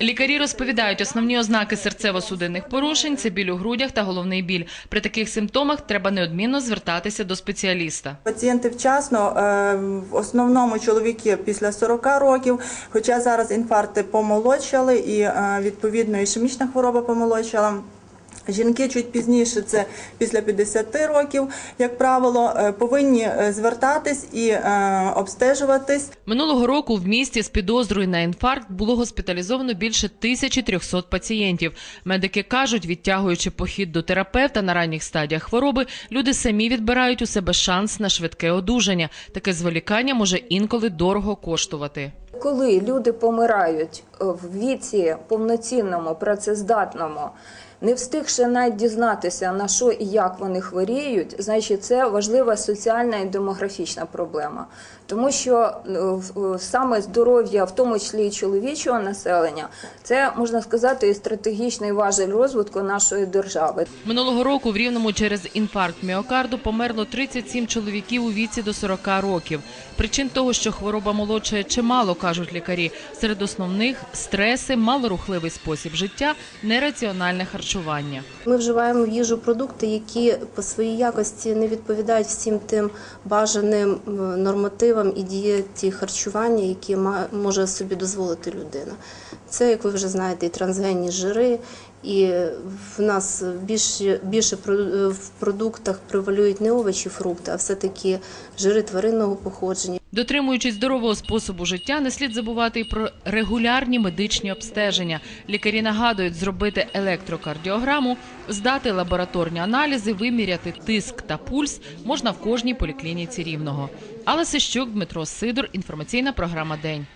Лікарі розповідають, основні ознаки серцево-судинних порушень це біль у грудях та головний біль. При таких симптомах треба неодмінно звертатися до спеціаліста. Пацієнти вчасно, е, в основному чоловіки після 40 років, хоча зараз інфаркти помолодшали і е, відповідно ішемічна хвороба помолодшала. Жінки чуть пізніше, це після 50 років, як правило, е, повинні е, звертатись і е, обстежуватись. Минулого року в місті з підозрою на інфаркт було госпіталізовано більше 1300 пацієнтів. Медики кажуть, відтягуючи похід до терапевта на ранніх стадіях хвороби, люди самі відбирають у себе шанс на швидке одужання. Таке зволікання може інколи дорого коштувати. Коли люди помирають в віці повноцінному, працездатному, не встигши навіть дізнатися на що і як вони хворіють, значить це важлива соціальна і демографічна проблема. Тому що е, е, саме здоров'я, в тому числі і чоловічого населення, це можна сказати і стратегічний важель розвитку нашої держави. Минулого року в Рівному через інфаркт міокарду померло 37 чоловіків у віці до 40 років. Причин того, що хвороба молодшає чимало, кажуть лікарі. Серед основних стреси, малорухливий спосіб життя, нераціональне харчування. Ми вживаємо в їжу продукти, які по своїй якості не відповідають всім тим бажаним е, нормативам і дієті харчування, які може собі дозволити людина. Це, як ви вже знаєте, і трансгенні жири, і в нас більше, більше в продуктах превалюють не овочі, фрукти, а все-таки жири тваринного походження. Дотримуючись здорового способу життя, не слід забувати і про регулярні медичні обстеження. Лікарі нагадують зробити електрокардіограму, здати лабораторні аналізи, виміряти тиск та пульс можна в кожній поліклініці рівного. Алла Сищук, Дмитро Сидор. Інформаційна програма День.